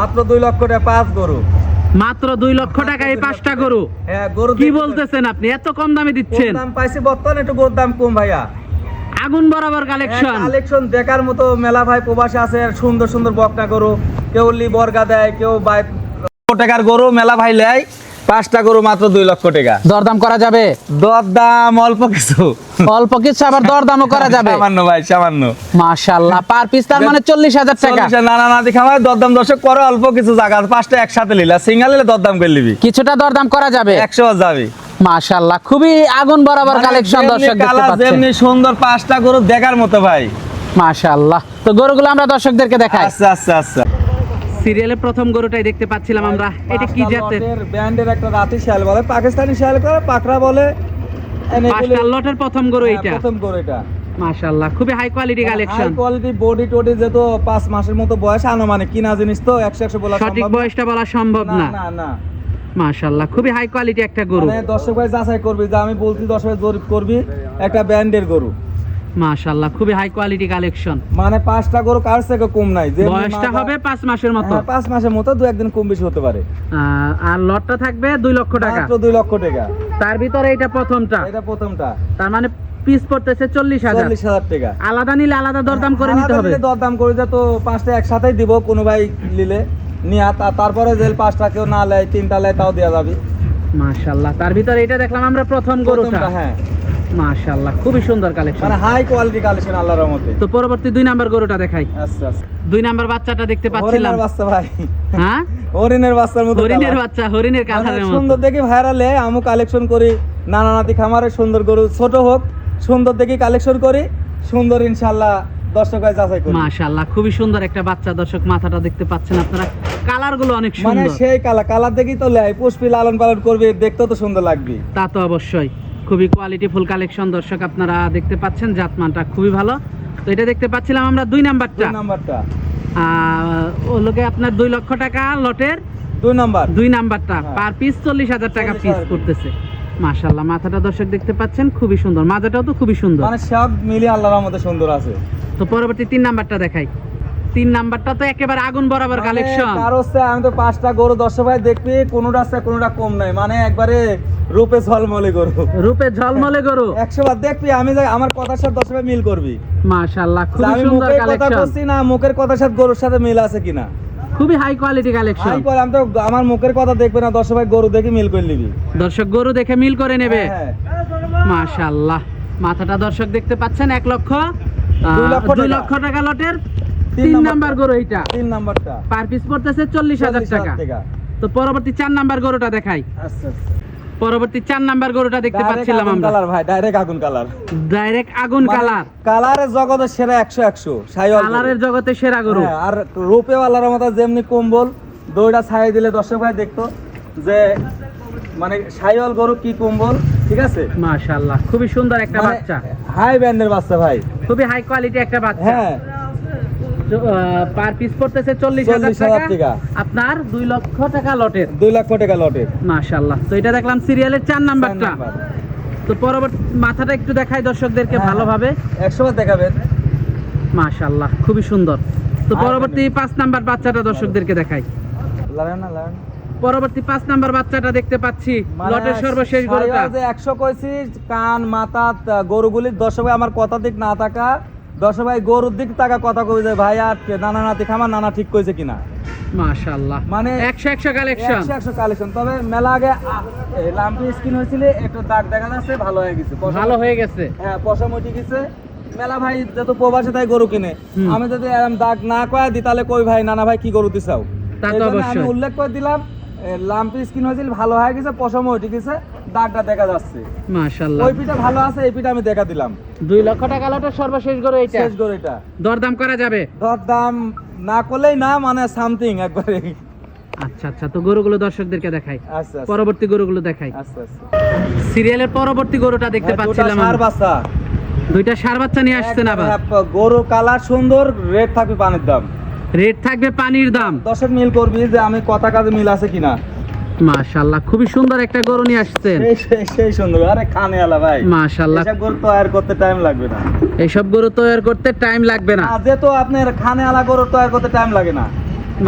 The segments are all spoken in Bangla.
মাত্র দুই লক্ষ টাকা পাঁচ গরু। মাত্র দুই লক্ষ টাকা এই পাঁচটা গরু? হ্যাঁ গরু কি বলতেছেন আপনি? এত কম দামে দিচ্ছেন। দাম পাইছি বর্তমানে একটু গরুর দাম কম ভাইয়া। আগুন বরাবর কালেকশন কালেকশন দেখার মতো মেলা ভাই প্রবাসে আছে সুন্দর সুন্দর বকনা গরু। কেউ লি বর্গা দেয় কেউ বাই টাকার গরু মেলা ভাই লেয়। পাঁচটা গরু মাত্র দুই লক্ষ টাকা। দরদাম করা যাবে? দর দাম অল্প কিছু। অল্প কিছু আবার দরদামও করা যাবে? সামান্য ভাই সামান্য। মাশাআল্লাহ পার পিস তার মানে চল্লিশ হাজার টাকা। চল্লিশে নানা নাতি খামার দরদাম দর্শক করে অল্প কিছু জায়গা পাঁচটা একসাথে লিলা সিঙ্গেল নিলে দরদাম করে নিবি। কিছুটা দরদাম করা যাবে? একশো যাবি। মাশাআল্লাহ খুবই আগুন বরাবর কালেকশন দর্শক দেখতে পাচ্ছেন। যেমনি সুন্দর পাঁচটা গরু দেখার মতো ভাই। মাশাআল্লাহ তো গরুগুলো আমরা দর্শকদেরকে দেখাই। আচ্ছা আচ্ছা আচ্ছা। সিরিয়ালের প্রথম গরুটাই দেখতে পাচ্ছিলাম আমরা। এটা কি জাতের? ব্যান্ডের একটা রাতি শাল বলে পাকিস্তানি শাল করে পাকড়া বলে পাঁচটা লটের প্রথম গরু হ্যাঁ, এইটা। প্রথম গরু এটা। মাশাআল্লাহ খুবই high quality collection high quality body টডি যেহেতু পাঁচ মাসের মতো বয়স আনুমানিক কিনা জিনিস তো একশো একশো বলা সঠিক বয়সটা বলা সম্ভব না না। না মাশাআল্লাহ খুবই হাই কোয়ালিটি একটা গরু। মানে দর্শক ভাই যাচাই করবি যে আমি বলছি দর্শক ভাই জরিপ করবি একটা ব্যান্ডের গরু। মাশাআল্লাহ খুবই হাই কোয়ালিটি কালেকশন মানে পাঁচটা গরু কার থেকে কম নাই? যে বয়সটা হবে পাঁচ মাসের মতো। হ্যাঁ, পাঁচ মাসের মতো দু একদিন কম বেশি হতে পারে। আর লটটা থাকবে দুই লক্ষ টাকা। মাত্র দুই লক্ষ টাকা। তার ভিতরে এটা প্রথমটা। এটা প্রথমটা। তার মানে পিস পড়তেছে চল্লিশ হাজার। চল্লিশ হাজার টাকা। আলাদা নিলে আলাদা দরদাম করে নিতে হবে। দরদাম করে যা তো পাঁচটা একসাথেই দিব কোনো ভাই নিলে। নিয়ে তা- তারপরে যে পাঁচটা কেউ না লেয় তিনটা লেয় তাও দেওয়া যাবে। মাশাআল্লাহ তার ভিতরে এটা দেখলাম আমরা প্রথম গরুটা। হ্যাঁ। মাশাআল্লাহ খুবই সুন্দর কালেকশন মানে হাই কোয়ালিটি কালেকশন আল্লাহর রহমতে। তো পরবর্তী দুই নাম্বার গরুটা দেখাই। আচ্ছা আচ্ছা। দুই নাম্বার বাচ্চাটা দেখতে পাচ্ছিলাম। হরিণের বাচ্চা ভাই। হ্যাঁ? হরিণের বাচ্চার মতো হরিণের বাচ্চা হরিণের মানে সুন্দর মতো। দেখি ভাইরালে আমি কালেকশন করি নানা নাতি খামারে সুন্দর গরু ছোট হোক সুন্দর দেখি কালেকশন করি সুন্দর ইনশাল্লাহ দর্শক ভাই যাচাই করি। মাশাআল্লাহ খুবই সুন্দর একটা বাচ্চা দর্শক মাথাটা দেখতে পাচ্ছেন আপনারা। কালারগুলো অনেক মানে সুন্দর। সেই কালা কালার দেখি তো লেয় পুষ্পি লালন পালন করবে দেখতে তো সুন্দর লাগবে। তা তো অবশ্যই। খুবই কোয়ালিটি ফুল কালেকশন দর্শক আপনারা দেখতে পাচ্ছেন জাতমানটা খুবই ভালো। তো এটা দেখতে পাচ্ছিলাম আমরা দুই নাম্বারটা। নাম্বারটা। লোকে আপনার দুই লক্ষ টাকা লটের দুই নাম্বার। দুই নাম্বারটা। হ্যাঁ। পার পিস চল্লিশ হাজার টাকা পিস করতেছে। মাশাল্লাহ মাথাটা দর্শক দেখতে পাচ্ছেন খুবই সুন্দর। মাজাটাও তো খুবই সুন্দর। মানে সব মিলিয়ে আল্লাহর রহমতে সুন্দর আছে। তো পরবর্তী তিন নাম্বারটা দেখাই। তিন নাম্বারটা তো একেবারে আগুন বরাবর কালেকশন কার হচ্ছে আমি তো পাঁচটা গরু দর্শক ভাই দেখবি কোনোটা আছে কোনোটা কম নাই। মানে একবারে রূপে ঝলমলে গরু। রূপে ঝলমলে গরু? একশো বার দেখবি আমি আমার কথার সাথে মিল করবি। আমি সুন্দর মুখের কথা বলছি না মুখের কথার সাথে গরুর সাথে মিল আছে কিনা? খুবই হাই কোয়ালিটি কালেকশন করে আমি তো আমার মুখের কথা দেখবে না দর্শক ভাই গরু দেখি মিল করে নিবি। দর্শক গরু দেখে মিল করে নেবে। হ্যাঁ, মাশাল্লাহ মাথাটা দর্শক দেখতে পাচ্ছেন এক লক্ষ দুই লক্ষ টাকা। লটের তিন নাম্বার। গরু এইটা। তিন নাম্বারটা। পার পিস পড়তেছে চল্লিশ হাজার টাকা। তো পরবর্তী চার নাম্বার গরুটা দেখাই। আচ্ছা। পরবর্তী চার নাম্বার গরুটা দেখতে পাচ্ছিলাম আমরা। কালার ভাই ডাইরেক্ট আগুন কালার। ডাইরেক্ট আগুন কালার। কালারের জগতের সেরা একশো একশো সাইওয়াল কালারের জগতে সেরা গরু। হ্যাঁ, আর রূপে আল্লাহর মতো যেমনি কম্বল দইটা ছাই দিলে দর্শক ভাই দেখতো যে মানে সাইওয়াল গরু কি কম্বল ঠিক আছে? মাশাল্লাহ খুবই সুন্দর একটা মানে বাচ্চা। হাই ব্যান্ডের বাচ্চা ভাই। খুবই হাই কোয়ালিটি একটা বাচ্চা। হ্যাঁ পার পিস পড়তেছে চল্লিশ হাজার টাকা। আপনার দুই লক্ষ টাকা লটের। দুই লক্ষ টাকা লটের। মাশাল্লাহ তো এটা দেখলাম সিরিয়ালের চার নাম্বারটা। তো পরবর্তী মাথাটা একটু দেখাই দর্শকদেরকে হ্যাঁ। ভালোভাবে। একশো বার দেখাবেন। মাশাল্লাহ খুবই সুন্দর। তো পরবর্তী পাঁচ নাম্বার বাচ্চাটা দর্শকদেরকে দেখাই। পরবর্তী পাঁচ নাম্বার বাচ্চাটা দেখতে পাচ্ছি। মানে লটের সর্বশেষ গরুটা। একশো কইছি কান মাথা গরুগুলির দর্শক আমার কথা দিক না থাকা। দর্শক ভাই গরুর দিক টাকা কথা কই যে ভাই আর নানা নাতি খামার নানা ঠিক কইছে কিনা? মাশাল্লাহ মানে একশো একশো কালেকশন একশো একশো কালেকশন তবে মেলা আগে লাম্পি স্কিন হয়েছিল একটু দাগ দেখা যাচ্ছে ভালো হয়ে গেছে। ভালো হয়ে গেছে। হ্যাঁ পশম উঠে গেছে। মেলা ভাই যত প্রবাসে তাই গরু কিনে আমি যদি দাগ না কয়া দি তাহলে কই ভাই নানা ভাই কি গরু দিছাও তা তো জন্য আমি উল্লেখ করে দিলাম লাম্পি স্কিন হয়েছিল ভালো হয়ে গেছে পশম উঠে গেছে। দাগটা দেখা যাচ্ছে। মাশাল্লাহ ওই পিঠা ভালো আছে এই পিঠা আমি দেখা দিলাম। দুই লক্ষ টাকা লটের সর্বশেষ গরু এইটা। শেষ গরু এটা দরদাম করা যাবে? ধর দাম না করলেই না মানে সামথিং একবারে। আচ্ছা আচ্ছা তো গরুগুলো দর্শকদেরকে দেখাই। আচ্ছা আচ্ছা। পরবর্তী গরুগুলো দেখাই। আচ্ছা আচ্ছা। সিরিয়ালের পরবর্তী গরুটা দেখতে হ্যাঁ, পাচ্ছিলাম আমরা। বাচ্চা। দুইটা সার বাচ্চা নিয়ে আসছেন আবার। হ্যাঁ, গরু কালার সুন্দর রেট থাকবে পানির দাম। রেট থাকবে পানির দাম। দর্শক মিল করবি যে আমি কথা কাজে মিল আছে কিনা। মাশাল্লাহ খুবই সুন্দর একটা গরু নিয়ে আসছেন। সেই সুন্দর। আরে আলা ভাই। মাশাল্লাহ এসব গরু তৈরি করতে টাইম লাগবে না। এইসব গরু তৈরি করতে টাইম লাগবে না। যেহেতু আপনার আলা গরু তৈরি করতে টাইম লাগে না।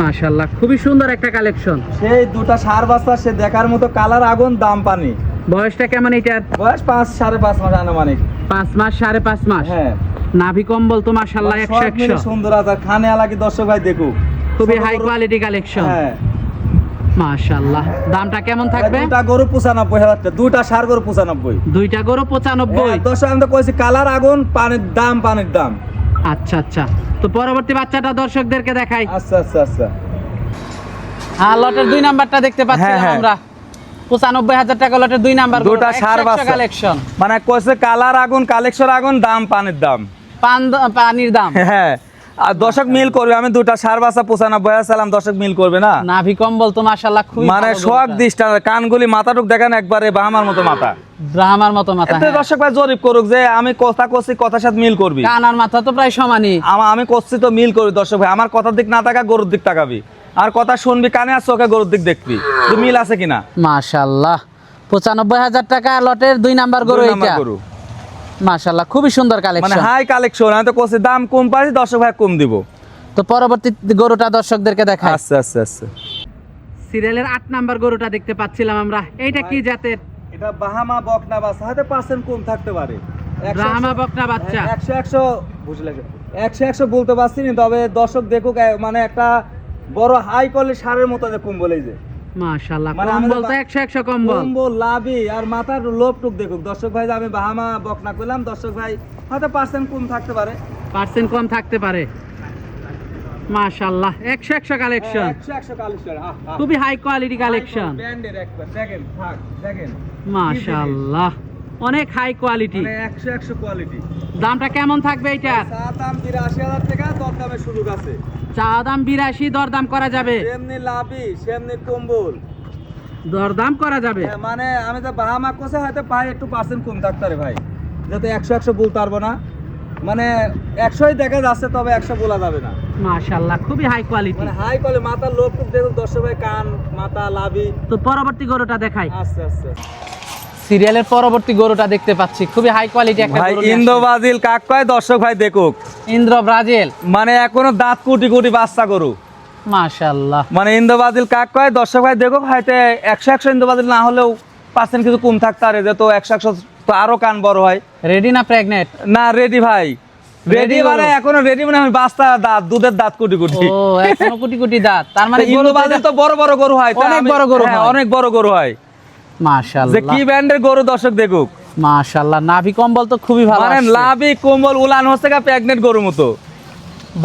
মাশাল্লাহ খুবই সুন্দর একটা কালেকশন সেই দুটা সার বাচ্চা সে দেখার মতো কালার আগুন দাম পানি। বয়সটা কেমন এটার বয়স পাঁচ সাড়ে পাঁচ মাস আনুমানিক। পাঁচ মাস সাড়ে পাঁচ মাস? হ্যাঁ। নাভি কম্বল তো সব মিলে একশো সুন্দর আছে। খানে আলাকি দর্শক ভাই দেখুক। খুবই হাই কোয়ালিটি কালেকশন হ্যাঁ। মাশাল্লাহ দামটা কেমন থাকবে? দুটা গরু পঁচানব্বই হাজার টাকা। দুটা সার গরু পঁচানব্বই। দুইটা গরু পঁচানব্বই। হ্যাঁ, দর্শক আমি তো কইছি কালার আগুন পানির দাম পানির দাম। আচ্ছা আচ্ছা। তো পরবর্তী বাচ্চাটা দর্শকদেরকে দেখাই। আচ্ছা আচ্ছা আচ্ছা। হ্যাঁ লটের দুই নাম্বারটা দেখতে পাচ্ছি হ্যাঁ, হ্যাঁ। আমরা। পঁচানব্বই হাজার টাকা লটের দুই নাম্বার দুটা সার কালেকশন মানে কইছে কালার আগুন কালেকশন আগুন দাম পানির দাম। পান পানির দাম। হ্যাঁ। আর দর্শক মিল করবে আমি দুটা সার পঁচানব্বই হাজার সালাম দর্শক মিল করবে না? নাভি কম্বল তো মাশাল্লাহ খুবই মানে শখ। কানগুলি মাথাটুক দেখেন একবারে বাহামার মতো মাথা। ব্রাহ্মার মতো মাথা এতে হ্যাঁ। দর্শক ভাই জরিপ করুক যে আমি কথা করছি কথার সাথে মিল করবি। কান আর মাথা তো প্রায় সমানই। আমি করছি তো মিল করবি দর্শক ভাই আমার কথার দিক না তাকা গরুর দিক তাকাবি। আর কথা শুনবি কানে আর চোখে গরুর দিক দেখবি। মিল আছে কিনা? মাশাল্লাহ পঁচানব্বই হাজার টাকা লটের দুই নাম্বার গরু দুই মাশাল্লাহ খুবই সুন্দর মানে কালেকশন হাই কালেকশন আমি তো করছি দাম কম পাইছি দর্শক ভাই কম দিব। তো পরবর্তী গরুটা দর্শকদেরকে দেখাই। আচ্ছা আচ্ছা আচ্ছা সিরিয়ালের আট নাম্বার গরুটা দেখতে পাচ্ছিলাম আমরা। এইটা কি জাতের? এটা বাহামা বকনা বাচ্চা হয়তো পার্সেন্ট কম থাকতে পারে। একশো- বকনা বাচ্চা? হ্যাঁ, একশো একশো বুঝলে একশো একশো বলতে পারছি না তবে দর্শক দেখুক মানে একটা বড় হাই কোয়ালিটি সারের মতো যে কম্বল এই যে। মাশাল্লাহ কম্বল তো বা- একশো একশো কম্বল। কম্বল লাভি আর মাথার লোভ টুক দেখুক। দর্শক ভাই আমি বাহামা বকনা করলাম দর্শক ভাই হয়তো পার্সেন্ট কম থাকতে পারে। পার্সেন্ট কম থাকতে পারে। মাশাল্লাহ একশো একশো কালেকশন একশো একশো কালেকশন খুবই হাই কোয়ালিটি কালেকশন ব্র্যান্ডের একবার দেখেন থাক দেখেন। মাশাল্লাহ অনেক হাই কোয়ালিটি কোয়ালিটি দামটা কেমন থাকবে চা দাম বিরাশি হাজার টাকা দর দামের সুযোগ আছে। চা দাম বিরাশি দরদাম করা যাবে। সেমনি লাভি সেমনি কম্বল। দরদাম করা যাবে। মানে আমি তো বাহামা কোসে হয়তো পাই একটু পার্সেন্ট কম থাকতে পারে ভাই। যাতে একশো একশো বলতে পারব না। মানে একশোই দেখা যাচ্ছে তবে একশো বলা যাবে না। মাশাল্লাহ খুবই হাই কোয়ালিটি মানে হাই কলে মাথার লোক দেখুন দর্শক ভাই কান মাথা লাভি তো পরবর্তী গরুটা দেখাই। আস্তে আস্তে। সিরিয়ালের পরবর্তী গরুটা দেখতে পাচ্ছি। খুবই হাই কোয়ালিটি একটা ভাই ইন্দো। বাজিল কাক কয়? দর্শক ভাই দেখুক। ইন্দ্র ব্রাজিল মানে এখনও দাঁত কুটি কুটি বাচ্চা গরু। মাশাল্লাহ মানে ইন্দো বাজিল কাক কয়? দর্শক ভাই দেখুক হয়তো একশো একশো ইন্দো বাজিল না হলেও পার্সেন্ট কিছু কম থাকতে পারে যে তো একশো একশো তো আরও কান বড় হয়। রেডি না প্রেগনেন্ট না রেডি ভাই। রেডি মানে এখনও রেডি মানে আমি বাচ্চা দাঁত দুধের দাঁত কুটি কুটি। ও এখনও কোটি কোটি দাঁত। তার মানে ইন্দো তো বড় বড় গরু হয় অনেক বড় গরু হ্যাঁ, হয়। অনেক বড় গরু হয়। যে কি ব্র্যান্ডের গরু দর্শক দেখুক? মাশাল্লাহ নাভি কম্বল তো খুবই ভালো মানে লাভি কোমল উলান হচ্ছে গা প্রেগনেন্ট গরুর মতো।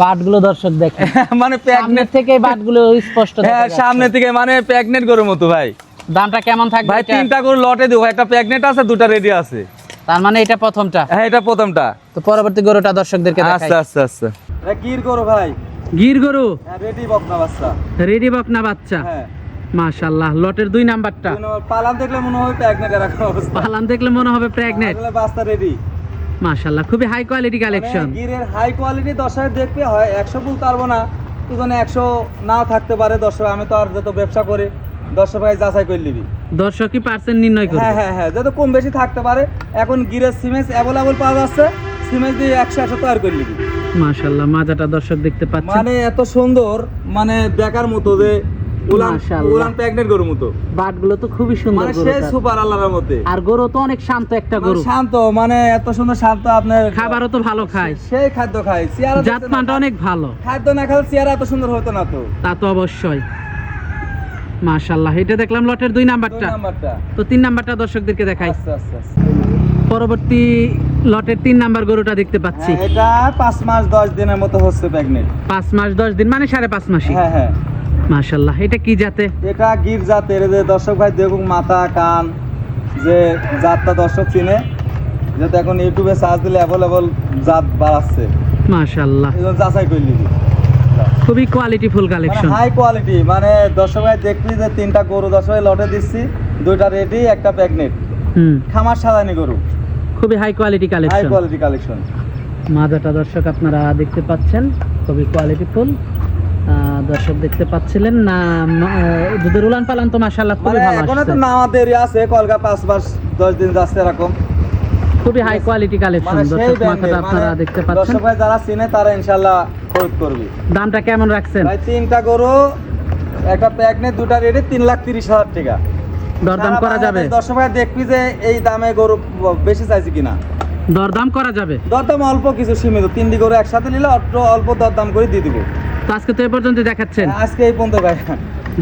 বাটগুলো দর্শক দেখেন। মানে সামনের থেকে বাটগুলো স্পষ্ট হ্যাঁ সামনে থেকে মানে প্রেগনেন্ট গরুর মতো ভাই। দামটা কেমন থাকবে ভাই তিনটা গরু লটে দিব। একটা প্রেগনেন্ট আছে দুটা রেডি আছে। তার মানে এটা প্রথমটা? হ্যাঁ এটা প্রথমটা। তো পরবর্তী গরুটা দর্শকদেরকে দেখাই। আচ্ছা আচ্ছা আচ্ছা গির গরু ভাই। গির গরু? রেডি বকনা বাচ্চা। রেডি বকনা বাচ্চা। হ্যাঁ। মাশাল্লাহ লটের দুই নাম্বারটা। পালান দেখলে মনে হয় প্রেগনেন্ট এরকম অবস্থা। পালান দেখলে মনে হবে প্রেগনেন্ট আসলে বাচ্চা রেডি মাশাল্লাহ খুবই হাই কোয়ালিটি কালেকশন গিরের হাই কোয়ালিটি দর্শক দেখবে হয় একশো বলতে পারব না তুই একশো নাও থাকতে পারে দর্শক আমি তো আর যত ব্যবসা করি দর্শক ভাই যাচাই করে নিবি। দর্শকই পার্সেন্ট নির্ণয় হ্যাঁ করবে। হ্যাঁ হ্যাঁ যত কম বেশি থাকতে পারে এখন গিরের সিমেন্স অ্যাভেলেবল পাওয়া যাচ্ছে সিমেন্স দিয়ে একশো একশো তৈরি করে নিবি। মাশাল্লাহ মাজাটা দর্শক দেখতে পাচ্ছেন। মানে এত সুন্দর মানে দেখার মতো যে উলান উলান প্রেগনেন্ট গরুর মতো। বাটগুলো তো খুবই সুন্দর মানে সে সুপার আল্লাহর মধ্যে আর গরু তো অনেক শান্ত একটা মানে গরু। শান্ত মানে এত সুন্দর শান্ত আপনার খাবারও তো ভালো খায়। সেই খাদ্য খায়। চেয়ারা জাত অনেক ভালো। খাদ্য না খেলে চেয়ারা এত সুন্দর হতো না তো। তা তো অবশ্যই। মাশাল্লাহ এটা দেখলাম লটের দুই নাম্বারটা। তো তিন নাম্বারটা দর্শকদেরকে দেখাই। আচ্ছা আচ্ছা আচ্ছা। পরবর্তী লটের তিন নাম্বার গরুটা দেখতে পাচ্ছি। হ্যাঁ, এটা পাঁচ মাস দশ দিনের মতো হচ্ছে প্রেগনেন্ট পাঁচ মাস দশ দিন মানে সাড়ে পাঁচ মাসই। হ্যাঁ হ্যাঁ। মাশাল্লাহ এটা কি জাতে? এটা গির জাতের যে দর্শক ভাই দেখুক মাথা কান যে জাতটা দর্শক চিনে এখন ইউটিউবে সার্চ দিলে অ্যাভেলেবল জাত বাড়াচ্ছে। মাশাল্লাহ যাচাই করে নিবি। খুবই quality full collection high quality মানে দর্শক ভাই দেখবি যে তিনটা গরু দর্শক ভাই লটে দিচ্ছি দুইটা রেডি একটা প্রেগনেন্ট হুম। খামার সাজানি গরু। খুবই high quality high quality collection মাজাটা দর্শক আপনারা দেখতে পাচ্ছেন খুবই কোয়ালিটি ফুল দর্শক দেখতে পাচ্ছিলেন না দুধের উলান পালান তো মাশাল্লাহ খুবই ভালো এখন তো নামা দেরি আছে কলকা পাঁচ মাস দশ দিন যাচ্ছে এরকম। খুবই হাই কোয়ালিটি কালেকশন দর্শক মাথাটা আপনারা মানে দেখতে পাচ্ছেন। দর্শক ভাই যারা চিনে তারা ইনশাল্লাহ খরিদ করবে। দামটা কেমন রাখছেন? ভাই তিনটা গরু একটা প্যাক নেই দুটা রেডি তিন লাখ তিরিশ হাজার টাকা। দরদাম করা যাবে? দর্শক ভাই দেখবি যে এই দামে গরু বেশি চাইছে কিনা। দরদাম করা যাবে? দরদাম অল্প কিছু সীমিত তিনটি গরু একসাথে নিলে অল্প দরদাম করে দিয়ে দিবো। তো আজকে তো এ পর্যন্ত দেখাচ্ছেন। আজকে এই পর্যন্ত ভাই।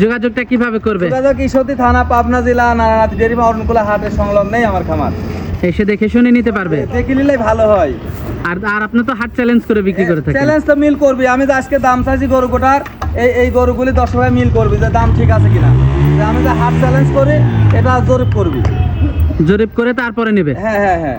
যোগাযোগটা কীভাবে করবে? যোগাযোগ ঈশ্বরদী থানা পাবনা জেলা নারায়ণাথ অরণকুলা হাটের সংলগ্নেই আমার খামার। এসে দেখে শুনে নিতে পারবে। দেখে নিলে ভালো হয়। আর আর আপনি তো হাট চ্যালেঞ্জ করে বিক্রি করে থাকেন। চ্যালেঞ্জ তো মিল করবি। আমি যে আজকে দাম চাইছি গরু কোটার এই এই গরুগুলি দশ টাকায় মিল করবি যে দাম ঠিক আছে কিনা। আমি যে হাট চ্যালেঞ্জ করি এটা জরিপ করবি। জরিপ করে তারপরে নেবে। হ্যাঁ হ্যাঁ হ্যাঁ।